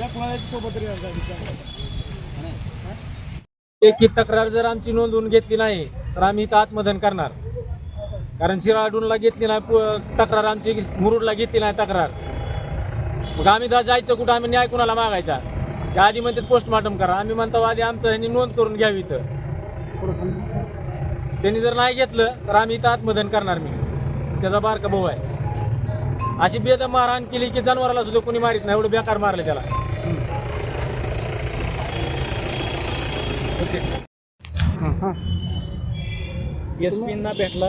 का लेखी तक्रार जर आमची नोंदवून घेतली नाही तर आम्ही इथं आत्मधन करणार. कारण शिराडूनला घेतली नाही प- तक्रार आमची मुरुडला घेतली नाही तक्रार. मग आम्ही दा जायचं कुठं आम्ही न्याय कुणाला मागायचा? त्या आधी म्हणते पोस्टमार्टम करा. आम्ही म्हणतो आधी आमचं ह्यांनी नोंद करून घ्यावी इथं. त्यांनी जर नाही घेतलं तर आम्ही इथं आत्मधन करणार मी. त्याचा बारका भाऊ आहे. अशी बेद मारहाण केली की जनावराला सुद्धा कोणी मारित नाही एवढं बेकार मारलं त्याला. एस पींना भेटला.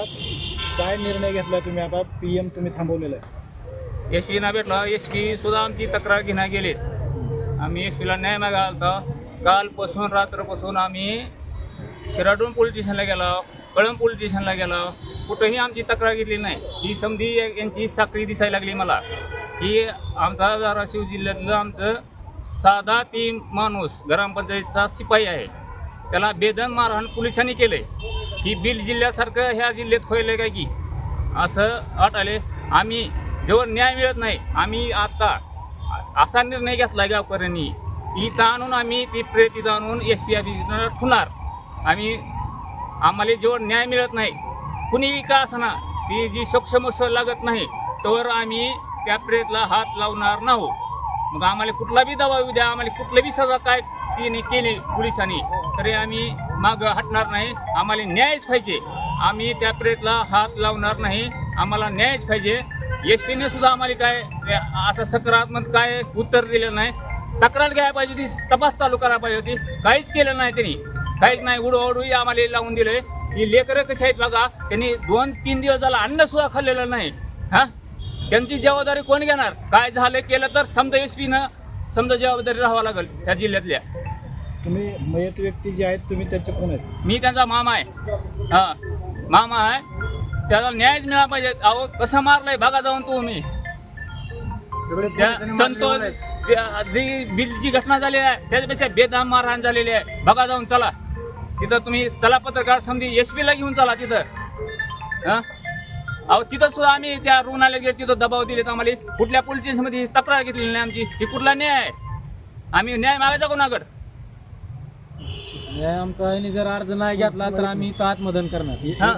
काय निर्णय घेतला तुम्ही? आता पीएम तुम्ही थांबवलेला आहे. एस पीना भेटला. एस पी सुद्धा आमची तक्रार घेण्या गेलेत आम्ही एस पीला न्याय मागायला होता कालपासून रात्रपासून आम्ही शिराडून पोलीस स्टेशनला गेलो. कळंब पोलीस स्टेशनला गेलो. कुठंही आमची तक्रार घेतली नाही. ही समधी यांची साखळी दिसायला लागली मला. ही आमचा धाराशिव जिल्ह्यातलं आमचं साधा ती माणूस ग्रामपंचायतचा शिपाई आहे. त्याला बेदम मारहाण पोलिसांनी केलंय. ही बिल जिल्ह्यासारखं ह्या जिल्ह्यात होईल काय की? असं अट आले आम्ही जेव्हा न्याय मिळत नाही आम्ही आता असा निर्णय घेतला गावकऱ्यांनी. इथं आणून आम्ही ती प्रेत इथं आणून एस पी ऑफिसला ठुणार. आम्ही आम्हाला जेव्हा न्याय मिळत नाही कुणी का असना ती जी सक्षमस लागत नाही तोवर आम्ही त्या प्रेतला हात लावणार नाहो. मग आम्हाला कुठला बी दबाव द्या आम्हाला कुठलं बी सजा काय तिने केली पोलिसांनी. तरी आम्ही माग हटणार नाही. आम्हाला न्यायच पाहिजे. आम्ही त्या प्रेतला हात लावणार नाही. आम्हाला न्यायच पाहिजे. एस पीने सुद्धा आम्हाला काय असं सकारात्मक काय उत्तर दिलं नाही. तक्रार घ्यायला पाहिजे होती तपास चालू करायला पाहिजे होती. काहीच केलं नाही त्यांनी. काहीच नाही उडू उडूही आम्हाला लावून दिलंय. ही लेकरं कशी आहेत बघा त्यांनी दोन तीन दिवस झाला अन्न सुद्धा खाल्लेलं नाही. हा? त्यांची जबाबदारी कोण घेणार? काय झालं केलं तर समजा एस पीनं समजा जबाबदारी राहावं लागेल त्या जिल्ह्यातल्या. तुम्ही मयत व्यक्ती जे आहेत तुम्ही त्यांचे कोण आहेत? मी त्यांचा मामा आहे. हा. मामा आहे. त्याला न्यायच मिळाला पाहिजे. अहो कसं मारलंय? बघा जाऊन तू मी त्या संतोष त्या- जी बिलची घटना झालेली आहे त्याच्यापेक्षा बेदाम मारहाण झालेली आहे. बघा जाऊन चला. तिथं तुम्ही चला पत्रकार समधी एस पीला घेऊन चला तिथं. हा? अहो तिथं सुद्धा आम्ही त्या रुग्णालयात गेलो. तिथं दबाव दिलेत आम्हाला. कुठल्या पोलीस स्टेशनमध्ये तक्रार घेतलेली नाही आमची. ही कुठला न्याय आहे? आम्ही न्याय मागायचा कोणाकडं? आमचा ह्यांनी जर अर्ज नाही घेतला तर आम्ही इथं आत्मदहन करणार हा.